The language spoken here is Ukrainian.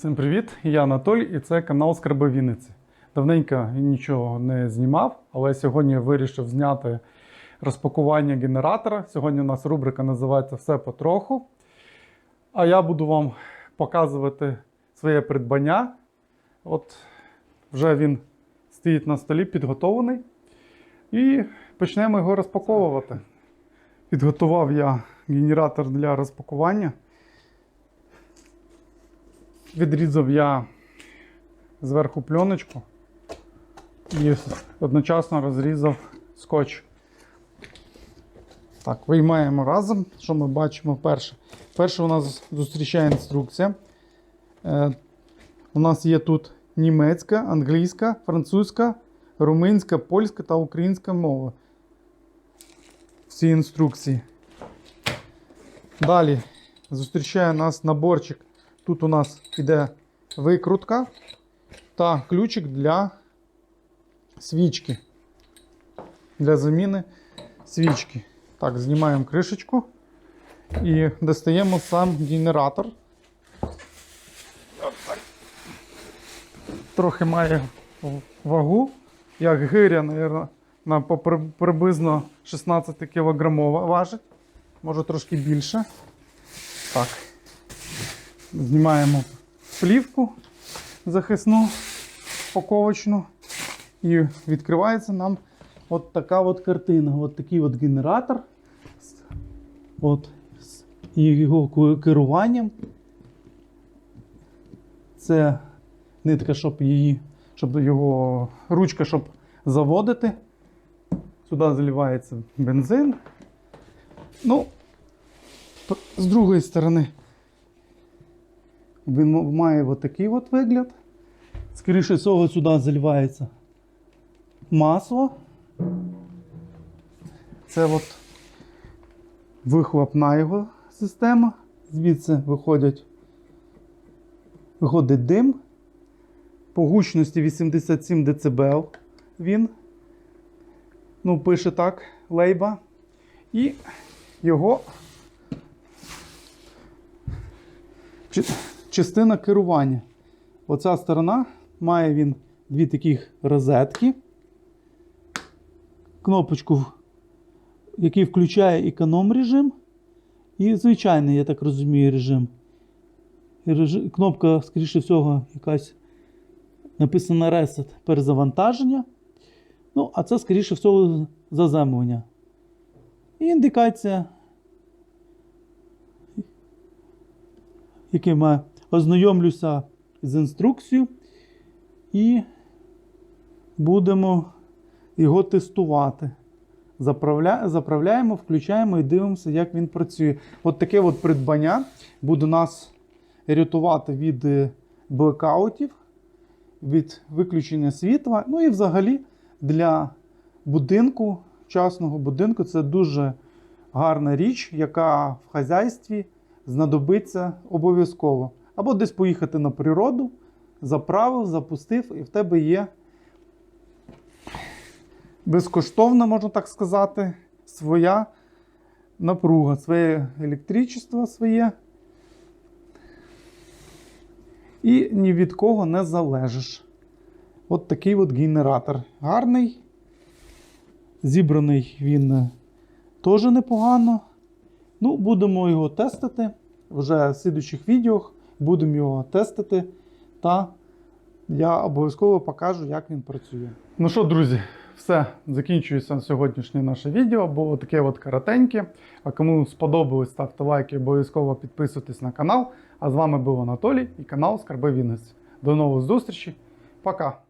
Всім привіт! Я Анатолій і це канал Скарби Вінниці. Давненько нічого не знімав, але сьогодні вирішив зняти розпакування генератора. Сьогодні у нас рубрика називається Все потроху. А я буду вам показувати своє придбання. От вже він стоїть на столі, підготовлений. І почнемо його розпаковувати. Підготував я генератор для розпакування. Відрізав я зверху пленочку і одночасно розрізав скотч. Так, виймаємо разом. Що ми бачимо перше? Перше у нас зустрічає інструкція. Е, у нас є тут німецька, англійська, французька, румунська, польська та українська мова. В цій інструкції. Далі зустрічає нас наборчик. Тут у нас іде викрутка та ключик для свічки. Для заміни свічки. Так, знімаємо кришечку і достаємо сам генератор. Трохи має вагу, як гиря, мабуть, на приблизно 16 кг важить. Може трошки більше. Так. Знімаємо плівку захисну, упаковочну. І відкривається нам от така от картина. От такий от генератор. От, з- його керуванням. Це нитка, щоб її, щоб його ручка, щоб заводити. Сюди заливається бензин. Ну, з другої сторони. Він має от такий от вигляд. Скоріше всього, сюди заливається масло. Це от вихлопна його система. Звідси виходять, виходить дим. По гучності 87 дБ він. Ну, пише так, лейба. І його частина керування. Оця сторона має він дві таких розетки. Кнопочку, який включає економ режим. І звичайний, я так розумію, режим. Кнопка, скоріше всього, якась написана Reset перезавантаження. Ну, а це, скоріше всього, заземлення. І індикація якими ознайомлюся з інструкцією і будемо його тестувати. Заправля... Заправляємо, включаємо і дивимося, як він працює. От таке от придбання буде нас рятувати від е, блекаутів, від виключення світла. Ну і взагалі для будинку, частного будинку, це дуже гарна річ, яка в хазяйстві знадобиться обов'язково. Або десь поїхати на природу, заправив, запустив, і в тебе є безкоштовна, можна так сказати, своя напруга, своє електричество своє. І ні від кого не залежиш. От такий от генератор. Гарний. Зібраний він теж непогано. Ну, будемо його тестити. Вже в слідучих відео будемо його тестити. Та я обов'язково покажу, як він працює. Ну що, друзі, все, закінчується сьогоднішнє наше відео. Було таке от коротеньке. А кому сподобалось, ставте лайки, обов'язково підписуйтесь на канал. А з вами був Анатолій і канал Скарби Вінниць. До нових зустрічей. Пока!